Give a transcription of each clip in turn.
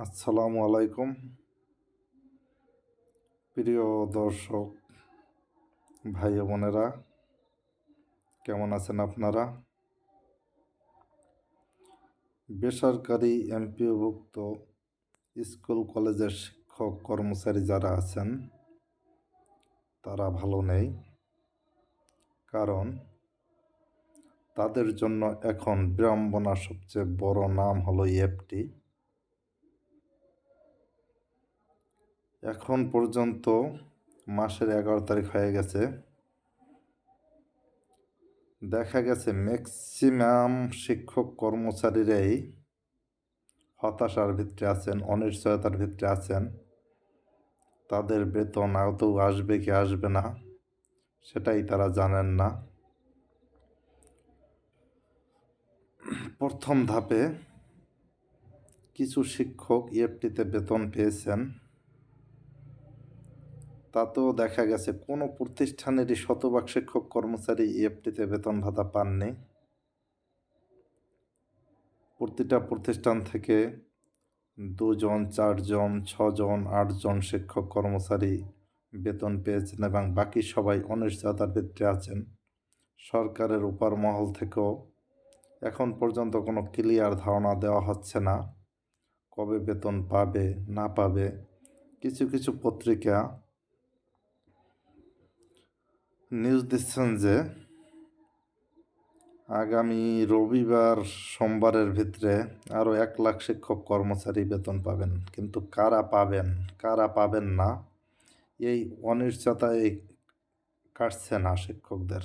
আসসালামু আলাইকুম। প্রিয় দর্শক, ভাই বোনেরা, কেমন আছেন আপনারা? বেসরকারি এমপিওভুক্ত স্কুল কলেজের শিক্ষক কর্মচারী যারা আছেন, তারা ভালো নেই। কারণ তাদের জন্য এখন বিড়ম্বনা সবচেয়ে বড় নাম হলো ইএফটি এখন পর্যন্ত মাসের এগারো তারিখ হয়ে গেছে। দেখা গেছে ম্যাক্সিমাম শিক্ষক কর্মচারীরাই হতাশার ভিতরে আছেন, অনিশ্চয়তার ভিতরে আছেন। তাদের বেতন আদৌ আসবে কি আসবে না, সেটাই তারা জানেন না। প্রথম ধাপে কিছু শিক্ষক ইএফটিতে বেতন পেয়েছেন। তাতেও দেখা গেছে, কোনো প্রতিষ্ঠানেরই শতভাগ শিক্ষক কর্মচারী ইএফটিতে বেতন ভাতা পাননি। প্রতিটা প্রতিষ্ঠান থেকে দুজন, চারজন, ছজন, আটজন শিক্ষক কর্মচারী বেতন পেয়েছেন এবং বাকি সবাই অনিশ্চয়তার ভিত্তিতে আছেন। সরকারের উপর মহল থেকেও এখন পর্যন্ত কোনো ক্লিয়ার ধারণা দেওয়া হচ্ছে না, কবে বেতন পাবে, না পাবে। কিছু কিছু পত্রিকা নিউজ দিচ্ছেন যে আগামী রবিবার সোমবারের ভিতরে আরও এক লাখ শিক্ষক কর্মচারী বেতন পাবেন। কিন্তু কারা পাবেন? কারা পাবেন না? এই অনিশ্চয়তায় কাটছে না শিক্ষকদের।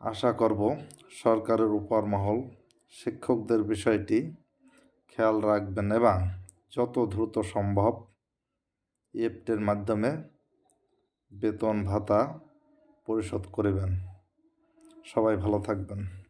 আশা করব সরকারের উপর মহল শিক্ষকদের বিষয়টি খেয়াল রাখবেন এবং যত দ্রুত সম্ভব এফটের মাধ্যমে বেতন ভাতা পরিশোধ করবেন। সবাই ভালো থাকবেন।